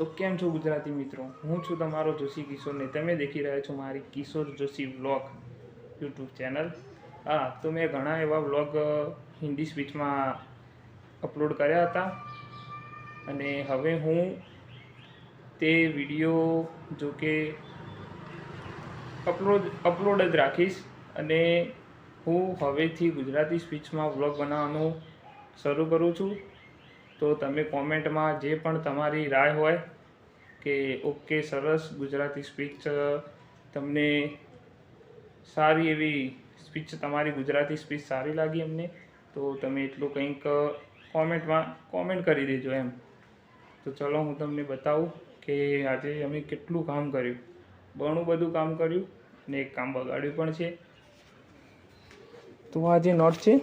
તો કેમ છો ગુજરાતી મિત્રો? હું છું તમારો જોશી કિશોર ને તમે દેખી રહ્યા છો મારી Kishore Joshi vlog YouTube channel. હા, તો મેં ઘણા એવા વ્લોગ હિન્દી સ્પીચમાં અપલોડ કર્યા હતા. અને હવે હું તે વીડિયો જો કે અપલોડ અપલોડ જ રાખીશ. અને હું હવેથી ગુજરાતી સ્પીચમાં વ્લોગ બનાવવાનું શરૂ કરું છું. તો તમે કોમેન્ટમાં જે પણ તમારી રાય હોય કે ઓકે સરસ ગુજરાતી સ્પીચ તમને સારી એવી સ્પીચ તમારી ગુજરાતી સ્પીચ સારી લાગી અમને તો તમે એટલું કંઈક કોમેન્ટમાં કોમેન્ટ કરી દેજો એમ. તો ચલો હું તમને બતાવું કે આજે અમે કેટલું કામ કર્યું. ઘણું બધું કામ કર્યું અને એક કામ બગાડ્યું પણ છે. તો આ જે નોટ છે,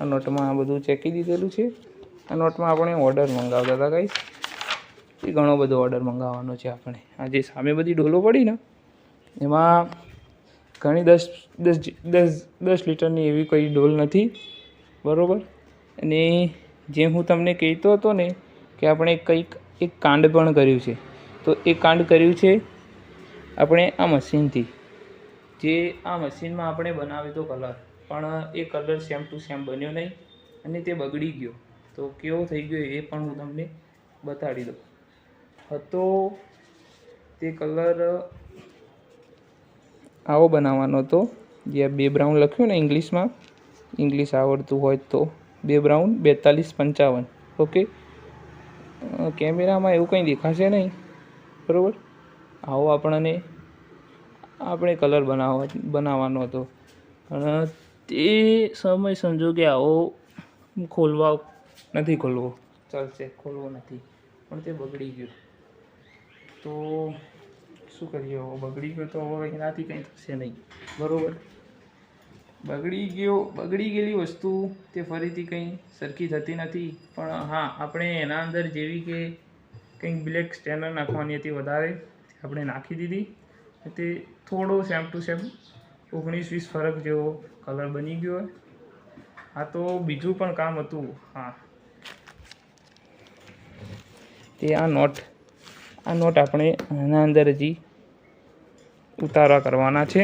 આ નોટમાં આ બધું ચેકી દીધેલું છે. આ નોટમાં આપણે ઓર્ડર મંગાવતા હતા કંઈ? એ ઘણો બધો ઓર્ડર મંગાવવાનો છે આપણે. આ જે સામે બધી ડોલો પડી ને, એમાં ઘણી દસ દસ દસ દસ લીટરની એવી કોઈ ડોલ નથી. બરાબર? અને જે હું તમને કહેતો હતો ને કે આપણે કંઈક, એક કાંડ પણ કર્યું છે. તો એ કાંડ કર્યું છે આપણે આ મશીનથી. જે આ મશીનમાં આપણે બનાવ્યો તો કલર પણ એ કલર સેમ ટુ સેમ બન્યો નહીં અને તે બગડી ગયો. તો કેવો થઈ ગયો એ પણ હું તમને બતાડી દઉં. હતો તે કલર આવો બનાવવાનો હતો. જે બે બ્રાઉન લખ્યું ને ઇંગ્લિશમાં. ઇંગ્લિશ આવડતું હોય તો. બે બ્રાઉન બેતાલીસ પંચાવન. ઓકે કેમેરામાં એવું કંઈ દેખાશે નહીં. બરાબર? આવો આપણને, આપણે કલર બનાવવા, બનાવવાનો હતો. પણ તે સમય સંજોગે આવો ખોલવા નથી ખોલવો. ચાલશે, ખોલવો નથી. પણ તે બગડી ગયું. તો શું કરીએ બગડી ગયો તો હવે એનાથી કંઈ થશે નહીં. બરાબર? બગડી ગયો, બગડી ગયેલી વસ્તુ તે ફરીથી કંઈ સરખી થતી નથી. પણ હા, આપણે એના અંદર જેવી કે કંઈક બ્લેક સ્ટેનર નાખવાની હતી વધારે આપણે નાખી દીધી. તે થોડો સેમ ટુ સેમ ઓગણીસ વીસ ફરક જેવો કલર બની ગયો. આ તો બીજું પણ કામ હતું. હા તે આ નોટ આ નોટ આપણે આના અંદર હજી ઉતારા કરવાના છે.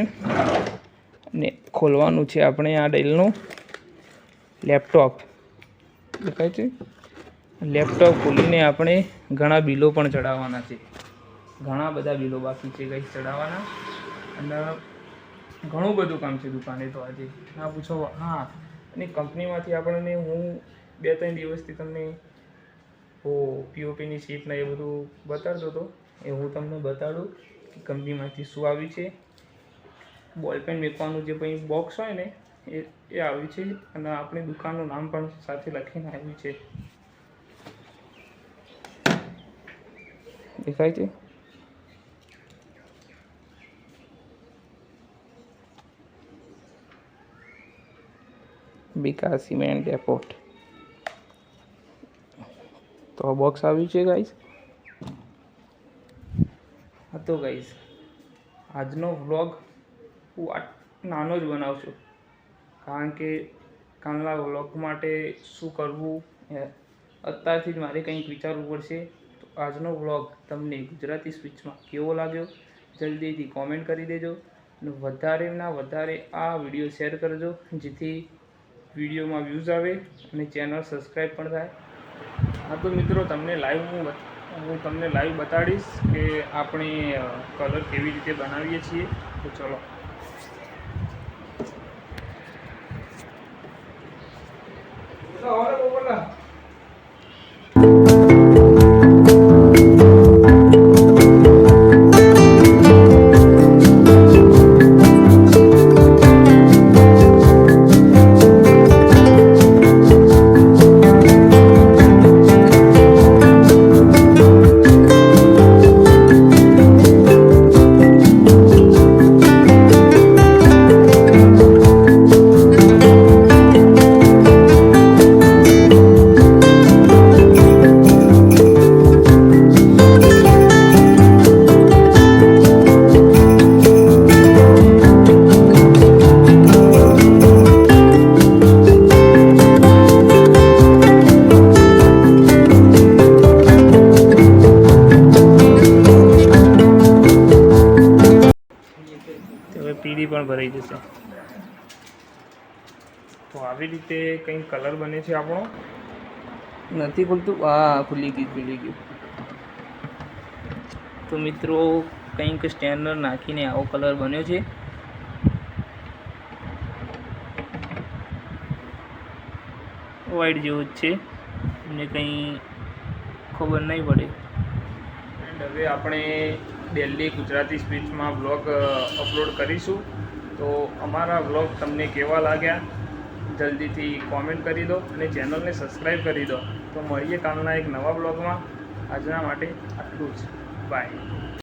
અને ખોલવાનું છે આપણે આ ડેલનું લેપટોપ. દેખાય છે? લેપટોપ ખોલીને આપણે ઘણા બિલો પણ ચડાવવાના છે. ઘણા બધા બિલો બાકી છે કંઈક ચડાવવાના. અને ઘણું બધું કામ છે દુકાને તો આજે. ના પૂછો. હા. અને કંપનીમાંથી આપણને હું બે ત્રણ દિવસથી તમને ઓ પીઓપીની સીટ ને એ બધું બતાડતો હતો એ હું તમને બતાડું કે કંપનીમાંથી શું આવ્યું છે. બોલપેન મેકવાનું જે કંઈ બોક્સ હોય ને, એ એ આવ્યું છે અને આપણી દુકાનનું નામ પણ સાથે લખીને આવ્યું છે. દેખાય છે? બીકા સિમેન્ટ ડેપોટ. તો બોક્સ આવ્યું છે ગાઈઝ હા તો ગાઈઝ આજનો વ્લોગ હું આ નાનો જ બનાવશું. કારણ કે કાલના વ્લોગ માટે શું કરવું અત્યારથી જ મારે કંઈક વિચારવું પડશે. તો આજનો વ્લોગ તમને ગુજરાતી સ્વિચમાં કેવો લાગ્યો, જલ્દીથી કોમેન્ટ કરી દેજો અને વધારેના વધારે આ વીડિયો શેર કરજો, જેથી વિડીયોમાં વ્યૂઝ આવે અને ચેનલ સબસ્ક્રાઈબ પણ થાય. હા, તો મિત્રો, તમને લાઈવ હું હું તમને લાઈવ બતાડીશ કે આપણે કલર કેવી રીતે બનાવીએ છીએ. તો ચલો. અહીંથી પણ ભરાઈ જશે. તો આવી રીતે કંઈક કલર બને છે આપણો? નથી ખુલતું હા ખુલી ગયું ખુલી ગયું. તો મિત્રો કંઈક સ્ટેન્ડર નાખીને આવો કલર બન્યો છે. વ્હાઈટ જેવું જ છે. એમને કંઈ ખબર નહીં પડે. એન્ડ હવે આપણે ડેલી ગુજરાતી સ્પીચમાં બ્લોગ અપલોડ કરીશું. તો અમારા બ્લોગ તમને કેવા લાગ્યા, જલ્દીથી કોમેન્ટ કરી દો અને ચેનલને સબસ્ક્રાઈબ કરી દો. તો મળીએ કાલના એક નવા બ્લોગમાં આજના માટે આટલું જ. બાય.